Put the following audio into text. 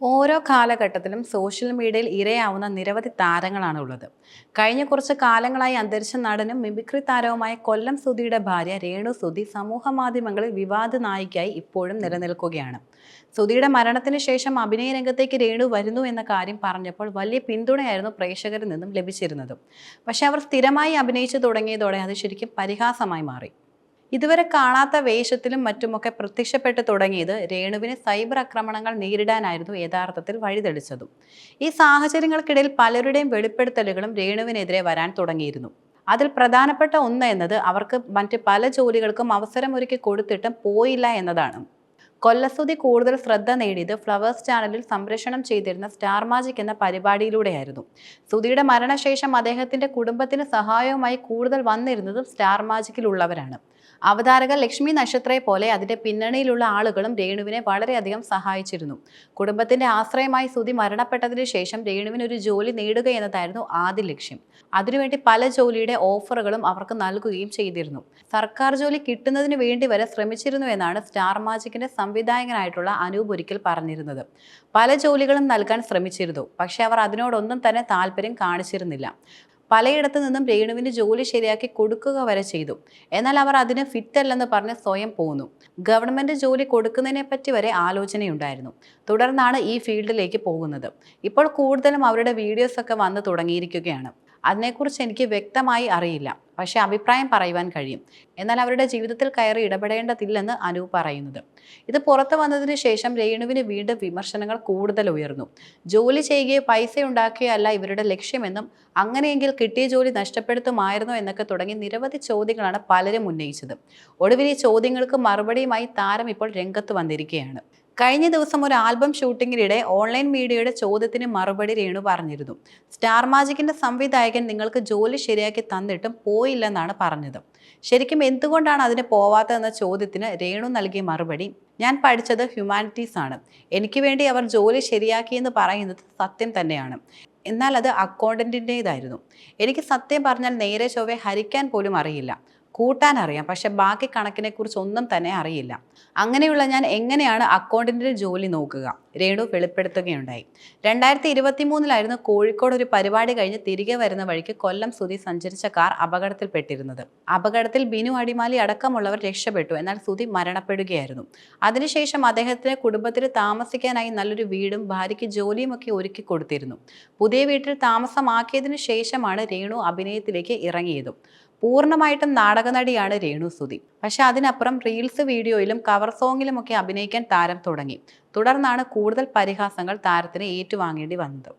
ഓരോ കാലഘട്ടത്തിലും സോഷ്യൽ മീഡിയയിൽ ഇരയാവുന്ന നിരവധി താരങ്ങളാണ് ഉള്ളത്. കഴിഞ്ഞ കുറച്ച് കാലങ്ങളായി അന്തരിച്ച നടനും മിമിക്രി താരവുമായ കൊല്ലം സുധിയുടെ ഭാര്യ രേണു സുധി സമൂഹ മാധ്യമങ്ങളിൽ വിവാദ നായികയായി ഇപ്പോഴും നിലനിൽക്കുകയാണ്. സുധിയുടെ മരണത്തിന് ശേഷം അഭിനയ രംഗത്തേക്ക് രേണു വരുന്നു എന്ന കാര്യം പറഞ്ഞപ്പോൾ വലിയ പിന്തുണയായിരുന്നു പ്രേക്ഷകരിൽ നിന്നും ലഭിച്ചിരുന്നത്. പക്ഷെ അവർ സ്ഥിരമായി അഭിനയിച്ചു തുടങ്ങിയതോടെ അത് ശരിക്കും പരിഹാസമായി മാറി. ഇതുവരെ കാണാത്ത വേഷത്തിലും മറ്റുമൊക്കെ പ്രത്യക്ഷപ്പെട്ടു തുടങ്ങിയത് രേണുവിന് സൈബർ ആക്രമണങ്ങൾ നേരിടാനായിരുന്നു യഥാർത്ഥത്തിൽ വഴിതെളിച്ചതും. ഈ സാഹചര്യങ്ങൾക്കിടയിൽ പലരുടെയും വെളിപ്പെടുത്തലുകളും രേണുവിനെതിരെ വരാൻ തുടങ്ങിയിരുന്നു. അതിൽ പ്രധാനപ്പെട്ട ഒന്ന് എന്നത് അവർക്ക് മറ്റ് പല ജോലികൾക്കും അവസരമൊരുക്കി കൊടുത്തിട്ടും പോയില്ല എന്നതാണ്. കൊല്ലസ്തുതി കൂടുതൽ ശ്രദ്ധ നേടിയത് ഫ്ലവേഴ്സ് ചാനലിൽ സംപ്രേഷണം ചെയ്തിരുന്ന സ്റ്റാർ മാജിക് എന്ന പരിപാടിയിലൂടെയായിരുന്നു. സുധിയുടെ മരണശേഷം അദ്ദേഹത്തിന്റെ കുടുംബത്തിന് സഹായവുമായി കൂടുതൽ വന്നിരുന്നതും സ്റ്റാർ മാജിക്കിലുള്ളവരാണ് അവതാരക ലക്ഷ്മി നക്ഷത്രയെ പോലെ അതിന്റെ പിന്നണിയിലുള്ള ആളുകളും രേണുവിനെ വളരെയധികം സഹായിച്ചിരുന്നു. കുടുംബത്തിന്റെ ആശ്രയമായി സുധി മരണപ്പെട്ടതിന് ശേഷം രേണുവിന് ഒരു ജോലി നേടുക എന്നതായിരുന്നു ആദ്യ ലക്ഷ്യം. അതിനുവേണ്ടി പല ജോലിയുടെ ഓഫറുകളും അവർക്ക് നൽകുകയും ചെയ്തിരുന്നു. സർക്കാർ ജോലി കിട്ടുന്നതിന് വേണ്ടി വരെ ശ്രമിച്ചിരുന്നു എന്നാണ് സ്റ്റാർ മാജിക്കിന്റെ സംവിധായകനായിട്ടുള്ള അനൂപ് ഒരിക്കൽ പറഞ്ഞിരുന്നത്. പല ജോലികളും നൽകാൻ ശ്രമിച്ചിരുന്നു. പക്ഷേ അവർ അതിനോടൊന്നും തന്നെ താല്പര്യം കാണിച്ചിരുന്നില്ല. പലയിടത്തു നിന്നും രേണുവിന് ജോലി ശരിയാക്കി കൊടുക്കുക വരെ ചെയ്തു. എന്നാൽ അവർ അതിന് ഫിറ്റ് അല്ലെന്ന് പറഞ്ഞ് സ്വയം പോന്നു. ഗവൺമെന്റ് ജോലി കൊടുക്കുന്നതിനെ പറ്റി വരെ ആലോചനയുണ്ടായിരുന്നു. തുടർന്നാണ് ഈ ഫീൽഡിലേക്ക് പോകുന്നത്. ഇപ്പോൾ കൂടുതലും അവരുടെ വീഡിയോസൊക്കെ വന്ന് തുടങ്ങിയിരിക്കുകയാണ്. അതിനെക്കുറിച്ച് എനിക്ക് വ്യക്തമായി അറിയില്ല. പക്ഷേ അഭിപ്രായം പറയുവാൻ കഴിയും. എന്നാൽ അവരുടെ ജീവിതത്തിൽ കയറി ഇടപെടേണ്ടതില്ലെന്ന് അനു പറയുന്നത്. ഇത് പുറത്തു വന്നതിന് ശേഷം രേണുവിന് വീണ്ടും വിമർശനങ്ങൾ കൂടുതൽ ഉയർന്നു. ജോലി ചെയ്യുകയോ പൈസ ഉണ്ടാക്കുകയോ അല്ല ഇവരുടെ ലക്ഷ്യമെന്നും അങ്ങനെയെങ്കിൽ കിട്ടിയ ജോലി നഷ്ടപ്പെടുത്തുമായിരുന്നോ എന്നൊക്കെ തുടങ്ങി നിരവധി ചോദ്യങ്ങളാണ് പലരും ഉന്നയിച്ചത്. ഒടുവിൽ ഈ ചോദ്യങ്ങൾക്ക് മറുപടിയുമായി താരം ഇപ്പോൾ രംഗത്ത് വന്നിരിക്കുകയാണ്. കഴിഞ്ഞ ദിവസം ഒരു ആൽബം ഷൂട്ടിങ്ങിനിടെ ഓൺലൈൻ മീഡിയയുടെ ചോദ്യത്തിന് മറുപടി രേണു പറഞ്ഞിരുന്നു. സ്റ്റാർ മാജിക്കിന്റെ സംവിധായകൻ നിങ്ങൾക്ക് ജോലി ശരിയാക്കി തന്നിട്ടും പോയില്ലെന്നാണ് പറഞ്ഞത്. ശരിക്കും എന്തുകൊണ്ടാണ് അതിന് പോവാത്തതെന്ന ചോദ്യത്തിന് രേണു നൽകിയ മറുപടി ഞാൻ പഠിച്ചത് ഹ്യൂമാനിറ്റീസ് ആണ്. എനിക്ക് വേണ്ടി അവർ ജോലി ശരിയാക്കിയെന്ന് പറയുന്നത് സത്യം തന്നെയാണ്. എന്നാൽ അത് അക്കൗണ്ടന്റിന്റെതായിരുന്നു എനിക്ക് സത്യം പറഞ്ഞാൽ നേരെ ചൊവ്വെ ഹരിക്കാൻ പോലും അറിയില്ല. കൂട്ടാൻ അറിയാം പക്ഷെ ബാക്കി കണക്കിനെക്കുറിച്ച് ഒന്നും തന്നെ അറിയില്ല. അങ്ങനെയുള്ള ഞാൻ എങ്ങനെയാണ് അക്കൗണ്ടിന്റെ ജോലി നോക്കുക? രേണു വെളിപ്പെടുത്തുകയുണ്ടായി. രണ്ടായിരത്തി ഇരുപത്തി മൂന്നിലായിരുന്നു കോഴിക്കോട് ഒരു പരിപാടി കഴിഞ്ഞ് തിരികെ വരുന്ന വഴിക്ക് കൊല്ലം സുധി സഞ്ചരിച്ച കാർ അപകടത്തിൽപ്പെട്ടിരുന്നത്. അപകടത്തിൽ ബിനു അടിമാലി അടക്കമുള്ളവർ രക്ഷപ്പെട്ടു. എന്നാൽ സുധി മരണപ്പെടുകയായിരുന്നു. അതിനുശേഷം അദ്ദേഹത്തിന് കുടുംബത്തിന് താമസിക്കാനായി നല്ലൊരു വീടും ഭാര്യയ്ക്ക് ജോലിയുമൊക്കെ ഒരുക്കി കൊടുത്തിരുന്നു. പുതിയ വീട്ടിൽ താമസമാക്കിയതിനു ശേഷമാണ് രേണു അഭിനയത്തിലേക്ക് ഇറങ്ങിയതും. പൂർണമായിട്ടും നാടകനടിയാണ് രേണു സുധി പക്ഷെ അതിനപ്പുറം റീൽസ് വീഡിയോയിലും കവർ സോങ്ങിലുമൊക്കെ അഭിനയിക്കാൻ താരം തുടങ്ങി. തുടർന്നാണ് കൂടുതൽ പരിഹാസങ്ങൾ താരത്തിന് ഏറ്റുവാങ്ങേണ്ടി വന്നത്.